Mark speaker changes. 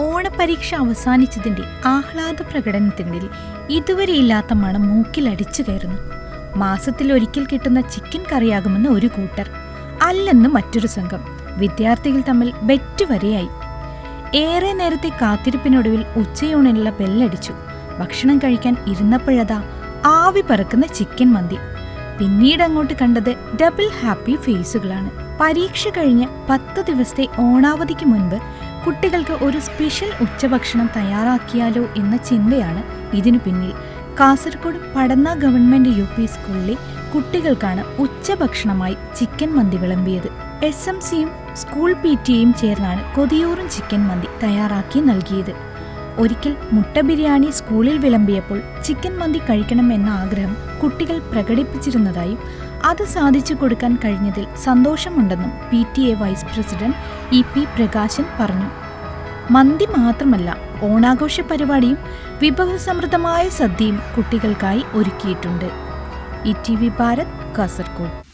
Speaker 1: ഓണപരീക്ഷ അവസാനിച്ചതിന്റെ ആഹ്ലാദ പ്രകടനത്തിനിടയിൽ ഇതുവരെയില്ലാത്ത മണം മൂക്കിലടിച്ചു കയറുന്നു. മാസത്തിൽ ഒരിക്കൽ കിട്ടുന്ന ചിക്കൻ കറിയാകുമെന്ന് ഒരു കൂട്ടർ അല്ലെന്ന് മറ്റൊരു സംഘം വിദ്യാർത്ഥികൾ തമ്മിൽ ബെറ്റ് വരെയായി. ഏറെ നേരത്തെ കാത്തിരിപ്പിനൊടുവിൽ ഉച്ചയൂണിനുള്ള ബെല്ലടിച്ചു. ഭക്ഷണം കഴിക്കാൻ ഇരുന്നപ്പോഴതാ ആവി പറക്കുന്ന ചിക്കൻ മന്തി. പിന്നീട് അങ്ങോട്ട് കണ്ടത് ഡബിൾ ഹാപ്പി ഫേസുകളാണ്. പരീക്ഷ കഴിഞ്ഞ് പത്ത് ദിവസത്തെ ഓണാവധിക്ക് മുൻപ് കുട്ടികൾക്ക് ഒരു സ്പെഷ്യൽ ഉച്ചഭക്ഷണം തയ്യാറാക്കിയാലോ എന്ന ചിന്തയാണ് ഇതിനു പിന്നിൽ. Kasaragod Padanna government U P സ്കൂളിലെ കുട്ടികൾക്കാണ് ഉച്ചഭക്ഷണമായി ചിക്കൻ മന്തി വിളമ്പിയത്. എസ് എം സിയും സ്കൂൾ പി ടിയും ചേർന്നാണ് കൊതിയൂറും ചിക്കൻ മന്തി തയ്യാറാക്കി നൽകിയത്. ഒരിക്കൽ മുട്ട ബിരിയാണി സ്കൂളിൽ വിളമ്പിയപ്പോൾ ചിക്കൻ മന്തി കഴിക്കണം എന്ന ആഗ്രഹം കുട്ടികൾ പ്രകടിപ്പിച്ചിരുന്നതായും അത് സാധിച്ചു കൊടുക്കാൻ കഴിഞ്ഞതിൽ സന്തോഷമുണ്ടെന്നും P T A vice president E P Prakashan പറഞ്ഞു. മന്തി മാത്രമല്ല ഓണാഘോഷ പരിപാടിയും വിഭവസമൃദ്ധമായ സദ്യയും കുട്ടികൾക്കായി ഒരുക്കിയിട്ടുണ്ട്. E T V Bharat Kasaragod